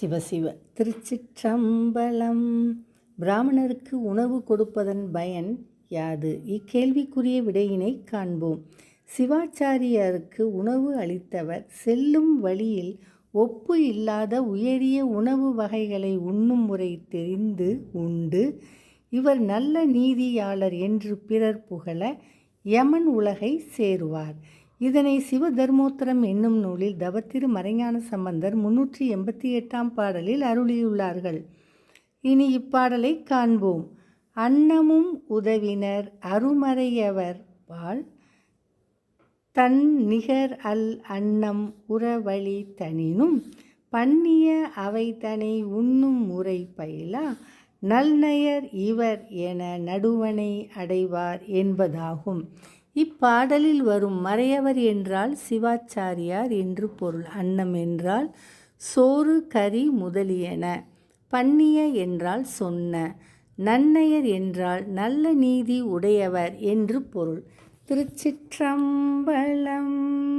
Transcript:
சிவசிவ. திருச்சிற்றம்பலம். பிராமணருக்கு உணவு கொடுப்பதன் பயன் யாது? இக்கேள்விக்குரிய விடையினை காண்போம். சிவாச்சாரியாருக்கு உணவு அளித்தவர் செல்லும் வழியில் ஒப்பு இல்லாத உயரிய உணவு வகைகளை உண்ணும் முறை தெரிந்து உண்டு. இவர் நல்ல நீதியாளர் என்று பிறர் புகழ யமன் உலகை சேருவார். இதனை சிவதர்மோத்தரம் என்னும் நூலில் தவத்திரு மறைஞான சம்பந்தர் முன்னூற்றி எண்பத்தி எட்டாம் பாடலில் அருளியுள்ளார்கள். இனி இப்பாடலை காண்போம். அன்னமும் உதவினர் அருமறையவர் பால் தன் நிகர் அல் அன்னம் உறவழி தனினும் பண்ணிய அவை தனை உண்ணும் முறை பயிலா நல்நயர் இவர் என நடுவனை அடைவார் என்பதாகும். இப்பாடலில் வரும் மறையவர் என்றால் சிவாச்சாரியார் என்று பொருள். அன்னம் என்றால் சோறு கறி முதலியன. பண்ணிய என்றால் சொன்ன. நன்னயர் என்றால் நல்ல நீதி உடையவர் என்று பொருள். திருச்சிற்றம்பலம்